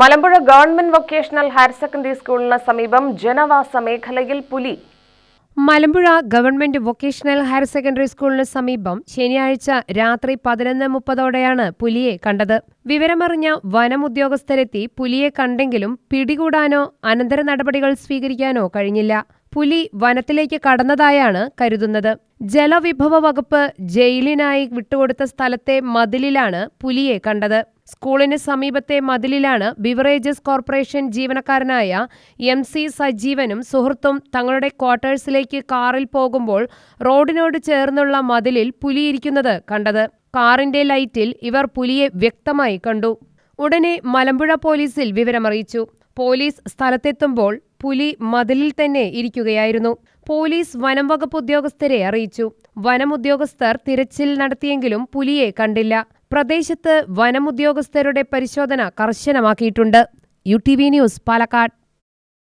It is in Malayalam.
Malampuzha government vocational higher secondary സ്കൂളിന് സമീപം ജനവാസ മേഖലയിൽ പുലി. Malampuzha government vocational higher secondary സ്കൂളിന് സമീപം ശനിയാഴ്ച രാത്രി പതിനൊന്ന് മുപ്പതോടെയാണ് പുലിയെ കണ്ടത്. വിവരമറിഞ്ഞ വനം ഉദ്യോഗസ്ഥരെത്തി പുലിയെ കണ്ടെങ്കിലും പിടികൂടാനോ അനന്തര നടപടികൾ സ്വീകരിക്കാനോ കഴിഞ്ഞില്ല. പുലി വനത്തിലേക്ക് കടന്നതായാണ് കരുതുന്നത്. ജലവിഭവ വകുപ്പ് ജയിലിനായി വിട്ടുകൊടുത്ത സ്ഥലത്തെ മതിലിലാണ് പുലിയെ കണ്ടത്. സ്കൂളിന് സമീപത്തെ മതിലിലാണ് ബിവറേജസ് കോർപ്പറേഷൻ ജീവനക്കാരനായ എം സി സജീവനും സുഹൃത്തും തങ്ങളുടെ ക്വാർട്ടേഴ്സിലേക്ക് കാറിൽ പോകുമ്പോൾ റോഡിനോട് ചേർന്നുള്ള മതിലിൽ പുലിയിരിക്കുന്നത് കണ്ടത്. കാറിന്റെ ലൈറ്റിൽ ഇവർ പുലിയെ വ്യക്തമായി കണ്ടു. ഉടനെ മലമ്പുഴ പോലീസിൽ വിവരമറിയിച്ചു. പോലീസ് സ്ഥലത്തെത്തുമ്പോൾ പുലി മതിലിൽ തന്നെ ഇരിക്കുകയായിരുന്നു. പോലീസ് വനം വകുപ്പ് ഉദ്യോഗസ്ഥരെ അറിയിച്ചു. വനം ഉദ്യോഗസ്ഥർ തിരച്ചിൽ നടത്തിയെങ്കിലും പുലിയെ കണ്ടില്ല. പ്രദേശത്ത് വനമുദ്യോഗസ്ഥരുടെ പരിശോധന കർശനമാക്കിയിട്ടുണ്ട്. U T V news Palakkad.